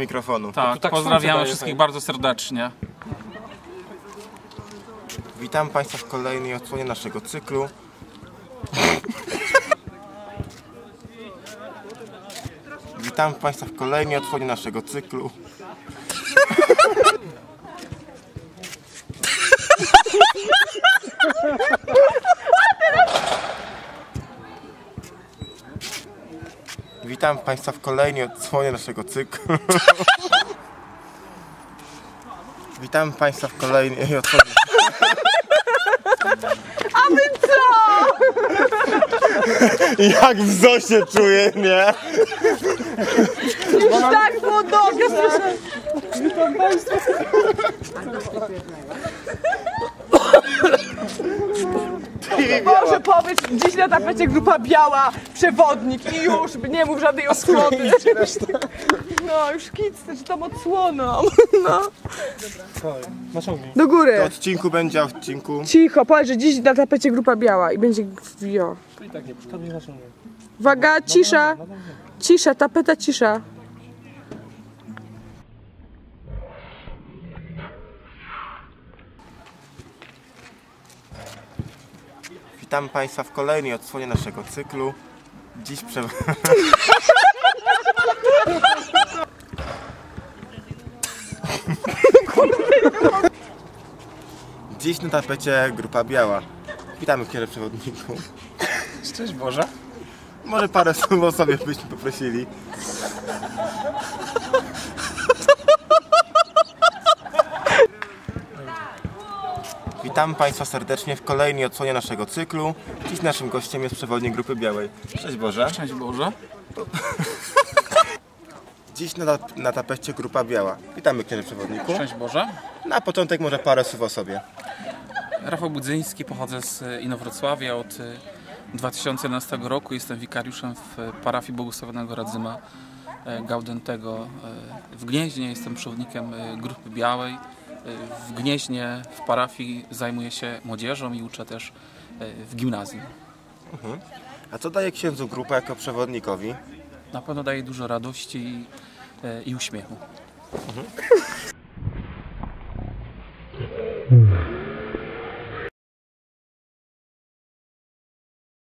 mikrofonu. Tak, tak pozdrawiamy daje, wszystkich tak. bardzo serdecznie. Witam Państwa w kolejnej odsłonie naszego cyklu. Witam Państwa w kolejnej odsłonie naszego cyklu. Witam Państwa w kolejnej odsłonie naszego cyklu. Witam Państwa w kolejnej odsłonie. Jak w Zosie czuję, nie? Już tak było dobrze, słyszę. Boże, powiedz, dziś na tapecie grupa biała, przewodnik i już, nie mów żadnej odsłony. No, już kic z tą odsłoną. No, do W góry. odcinku będzie w odcinku. Cicho, powiedz, że dziś na tapecie grupa biała i będzie jo. I tak nie przeszkadzaj, naciągnij. Uwaga, cisza, cisza, tapeta, cisza. Witam Państwa w kolejnej odsłonie naszego cyklu. Dziś prze... Dziś na tapecie grupa biała. Witamy księże przewodniku. Szczęść Boże. Może parę słów o sobie byśmy poprosili. Witam Państwa serdecznie w kolejnej odsłonie naszego cyklu. Dziś naszym gościem jest przewodnik Grupy Białej. Cześć Boże. Szczęść Boże. Dziś na, na tapecie Grupa Biała. Witamy księże przewodniku. Szczęść Boże. Na początek może parę słów o sobie. Rafał Budzyński, pochodzę z Inowrocławia. Od e, 2011 roku jestem wikariuszem w parafii błogosławionego Radzyma e, Gaudentego e, w Gnieźnie. Jestem przewodnikiem e, Grupy Białej. W Gnieźnie, w parafii zajmuję się młodzieżą i uczę też e, w gimnazjum. A co daje księdzu grupa jako przewodnikowi? Na pewno daje dużo radości i, e, i uśmiechu.